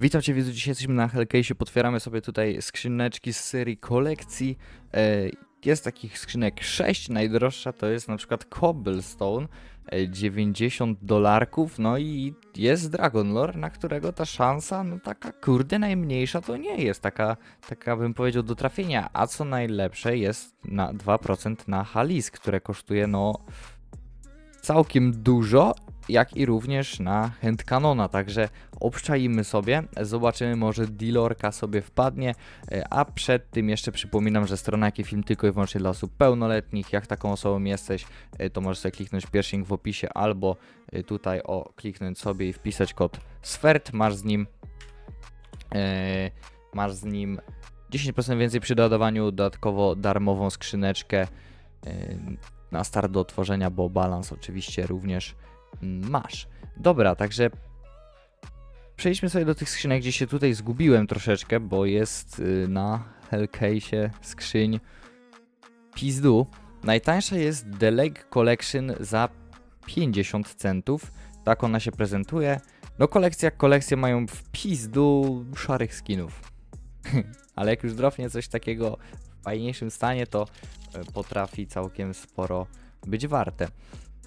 Witam Cię widzu, dzisiaj jesteśmy na Hellcase'ie, potwieramy sobie tutaj skrzyneczki z serii kolekcji. E, Jest takich skrzynek 6, najdroższa to jest na przykład Cobblestone, e, 90 dolarków, no i jest Dragon Lore, na którego ta szansa, no taka kurde najmniejsza to nie jest, taka, taka bym powiedział do trafienia, a co najlepsze jest na 2% na Halis, które kosztuje no całkiem dużo, jak i również na handcanona, także obczajmy sobie, zobaczymy może dealerka sobie wpadnie, e, a przed tym jeszcze przypominam, że strona jaki film tylko i wyłącznie dla osób pełnoletnich, jak taką osobą jesteś, e, to możesz sobie kliknąć pierwszy link w opisie albo e, tutaj o kliknąć sobie i wpisać kod SFERT, masz z nim e, masz z nim 10% więcej przy dodawaniu, dodatkowo darmową skrzyneczkę e, na start do otworzenia, bo balans oczywiście również masz. Dobra, także przejdźmy sobie do tych skrzynek, gdzie się tutaj zgubiłem troszeczkę, bo jest y, na Hellcase'ie skrzyń pizdu. Najtańsza jest The Lake Collection za 50 centów. Tak ona się prezentuje. No kolekcja jak kolekcje mają w pizdu szarych skinów. Ale jak już drofnie coś takiego w fajniejszym stanie, to e, potrafi całkiem sporo być warte.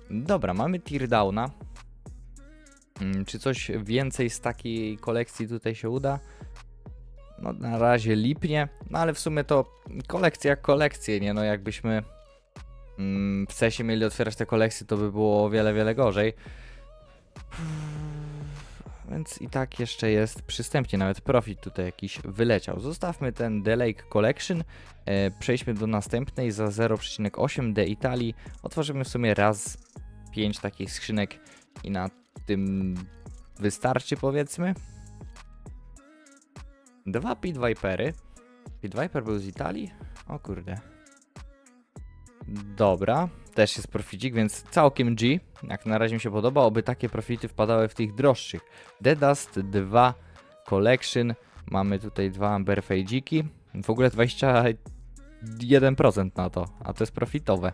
Dobra, mamy Teardowna. Mm, Czy coś więcej z takiej kolekcji tutaj się uda? No na razie lipnie, no ale w sumie to kolekcja jak kolekcje, nie no jakbyśmy mm, w CESie mieli otwierać te kolekcje, to by było o wiele, wiele gorzej. Więc i tak jeszcze jest przystępnie, nawet profit tutaj jakiś wyleciał. Zostawmy ten The Lake Collection, e, przejdźmy do następnej za 0,8 D Italii. Otworzymy w sumie raz 5 takich skrzynek i na tym wystarczy powiedzmy. Dwa Pit Vipery. Pit Viper był z Italii? O kurde. Dobra, też jest proficik, więc całkiem G. Jak na razie mi się podoba, oby takie profity wpadały w tych droższych. The Dust 2 Collection. Mamy tutaj dwa Amber Fejdziki. W ogóle 21% na to, a to jest profitowe.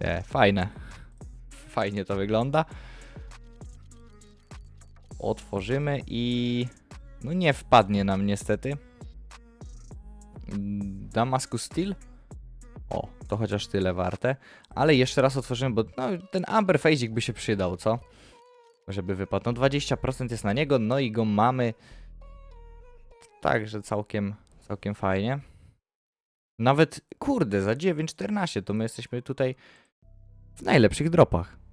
E, fajne. Fajnie to wygląda. Otworzymy i... No nie wpadnie nam niestety. Damascus Steel. O, to chociaż tyle warte. Ale jeszcze raz otworzymy, bo no, ten Amber Fejzik by się przydał, co? Żeby wypadł. No 20% jest na niego, no i go mamy. Także całkiem, całkiem fajnie. Nawet, kurde, za 9,14 to my jesteśmy tutaj w najlepszych dropach.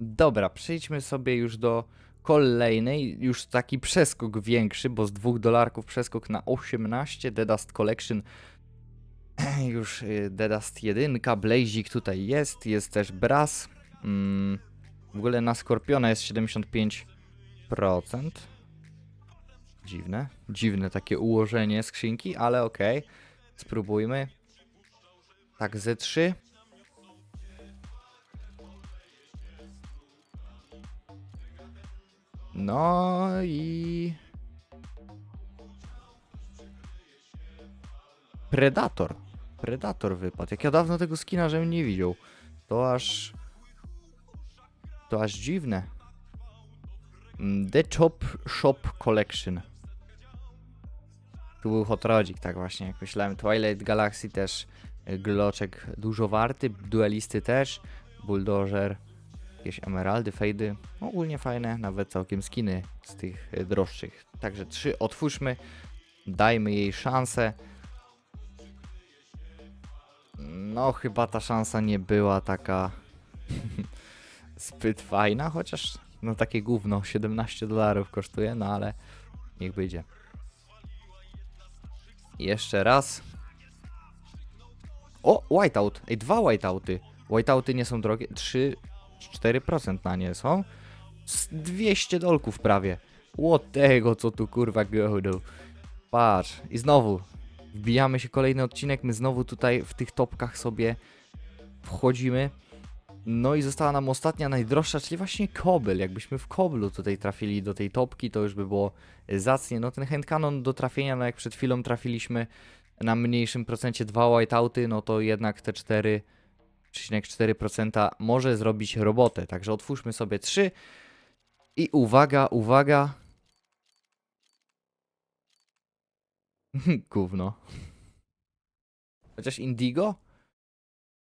Dobra, przejdźmy sobie już do kolejnej, już taki przeskok większy, bo z 2 dolarków przeskok na 18, The Dust Collection, już y, The Dust 1, Blazik tutaj jest, jest też Brass, mm, w ogóle na Skorpiona jest 75%. Dziwne, dziwne takie ułożenie skrzynki, ale okej, spróbujmy. Tak, Z3. No i. Predator. Predator wypadł. Jak ja dawno tego skina, żebym nie widział. To aż. To aż dziwne. Mm, The Chop Shop Collection. Tu był Hot Rodzik, tak właśnie jak myślałem. Twilight Galaxy też. y, Gloczek dużo warty. Duelisty też. Bulldozer jakieś emeraldy, fejdy, ogólnie fajne, nawet całkiem skiny z tych y, droższych. Także trzy otwórzmy, dajmy jej szansę. No, chyba ta szansa nie była taka zbyt fajna, chociaż no takie gówno 17 dolarów kosztuje, no ale niech będzie. Jeszcze raz. O, whiteout. Ej, dwa whiteouty. Whiteouty nie są drogie. Trzy 4% na nie są. Z 200 dolków prawie. Ło tego, co tu kurwa godą. Patrz. I znowu. Wbijamy się kolejny odcinek. My znowu tutaj w tych topkach sobie wchodzimy. No i została nam ostatnia, najdroższa, czyli właśnie Kobel. Jakbyśmy w Koblu tutaj trafili do tej topki, to już by było zacnie. No ten handcannon do trafienia, no jak przed chwilą trafiliśmy na mniejszym procencie dwa whiteouty, no to jednak te 4 3,4% może zrobić robotę. Także otwórzmy sobie 3. I uwaga, uwaga. Gówno. Chociaż Indigo?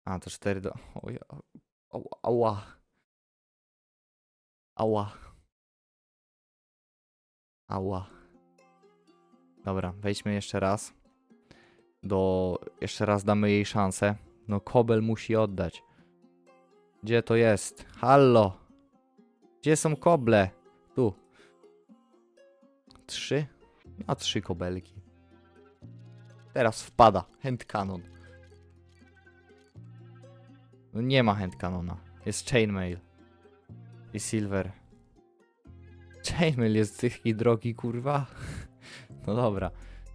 A, to 4 do... Oj, ała. Ała. Ała. Ała. Dobra, wejdźmy jeszcze raz. Do... Jeszcze raz damy jej szansę. No, Kobel musi oddać. Gdzie to jest? Hallo! Gdzie są koble? Tu. Trzy? A trzy kobelki. Teraz wpada. Hand cannon. No nie ma hand cannona. Jest chainmail. I silver. Chainmail jest taki drogi, kurwa. No dobra.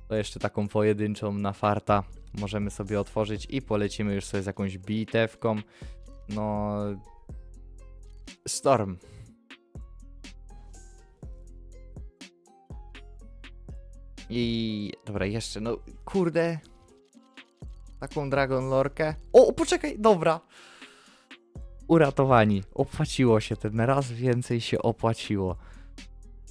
To jeszcze taką pojedynczą na farta możemy sobie otworzyć i polecimy już sobie z jakąś bitewką. No... Storm. I... Dobra, jeszcze, no kurde. Taką Dragon Lorkę. O, poczekaj, dobra. Uratowani. Opłaciło się ten raz więcej się opłaciło.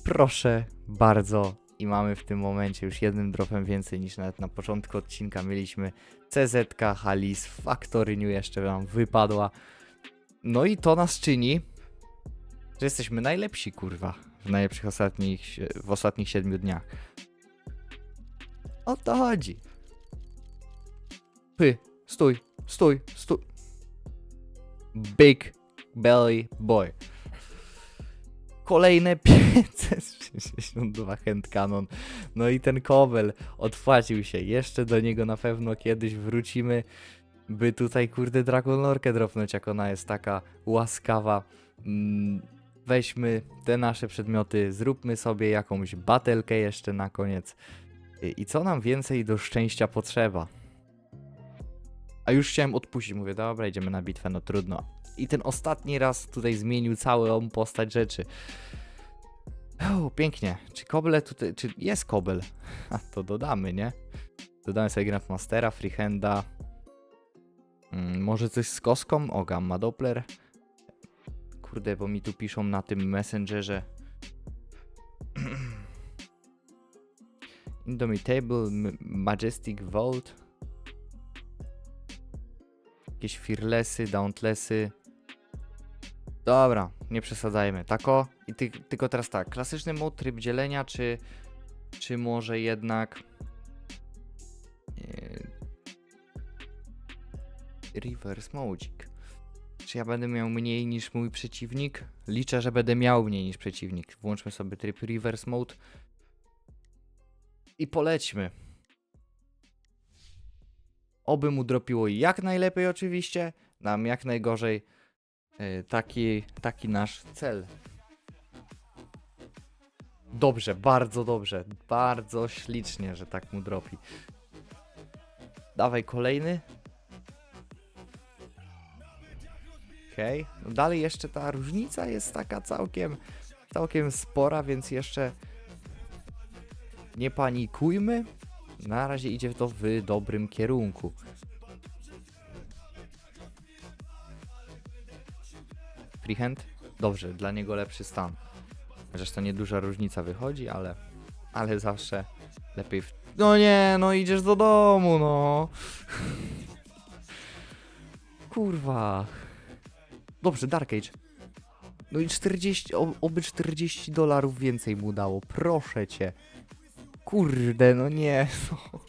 Proszę bardzo. I mamy w tym momencie już jednym dropem więcej niż nawet na początku odcinka mieliśmy. CZ, Halis, Factory New jeszcze nam wypadła. No i to nas czyni, że jesteśmy najlepsi, kurwa, w najlepszych ostatnich, w ostatnich siedmiu dniach. O to chodzi. Py, stój, stój, stój. Big Belly Boy. Kolejne 562 hand cannon. No i ten kobel odpłacił się. Jeszcze do niego na pewno kiedyś wrócimy, by tutaj kurde Dragon Lorkę dropnąć, jak ona jest taka łaskawa. Mm, weźmy te nasze przedmioty, zróbmy sobie jakąś batelkę jeszcze na koniec. I co nam więcej do szczęścia potrzeba? A już chciałem odpuścić, mówię, dobra, idziemy na bitwę, no trudno. I ten ostatni raz tutaj zmienił całą postać rzeczy. O, pięknie. Czy koble tutaj, czy jest kobel? A, to dodamy, nie? Dodamy sobie Grandmastera, Freehanda. Mm, może coś z koską? O, Gamma Doppler. Kurde, bo mi tu piszą na tym Messengerze. Indomitable, Majestic Vault. Jakieś Fearlessy, Dauntlessy. Dobra, nie przesadzajmy. Tako i ty, tylko teraz tak. Klasyczny mod, tryb dzielenia, czy, czy może jednak... Yy, reverse modzik. Czy ja będę miał mniej niż mój przeciwnik? Liczę, że będę miał mniej niż przeciwnik. Włączmy sobie tryb reverse mode. I polećmy. Oby mu dropiło jak najlepiej oczywiście, nam jak najgorzej. Yy, taki, taki nasz cel. Dobrze, bardzo dobrze. Bardzo ślicznie, że tak mu dropi. Dawaj kolejny. Okej. No dalej jeszcze ta różnica jest taka całkiem, całkiem spora, więc jeszcze nie panikujmy. Na razie idzie to w dobrym kierunku. Freehand? Dobrze, dla niego lepszy stan. To nieduża różnica wychodzi, ale, ale zawsze lepiej w... No nie, no idziesz do domu, no. Kurwa. Dobrze, Dark Age. No i 40, o- oby 40 dolarów więcej mu dało, proszę cię. Kurde, no nie, no.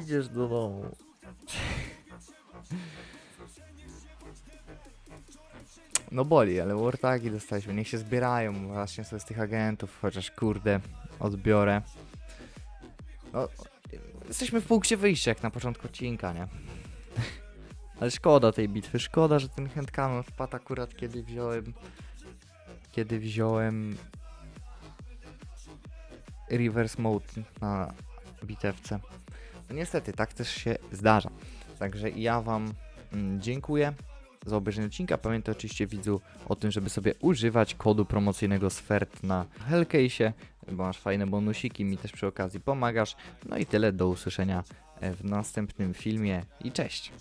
Idziesz do domu. No boli, ale wartagi dostaliśmy, niech się zbierają właśnie sobie z tych agentów, chociaż kurde, odbiorę. No, jesteśmy w punkcie wyjścia jak na początku odcinka, nie? Ale szkoda tej bitwy, szkoda, że ten hand cannon wpadł akurat kiedy wziąłem kiedy wziąłem reverse mode na bitewce. No niestety, tak też się zdarza. Także ja wam mm, dziękuję za obejrzenie odcinka. Pamiętaj oczywiście widzu o tym, żeby sobie używać kodu promocyjnego SFERT na Hellcase, bo masz fajne bonusiki, mi też przy okazji pomagasz. No i tyle, do usłyszenia w następnym filmie i cześć!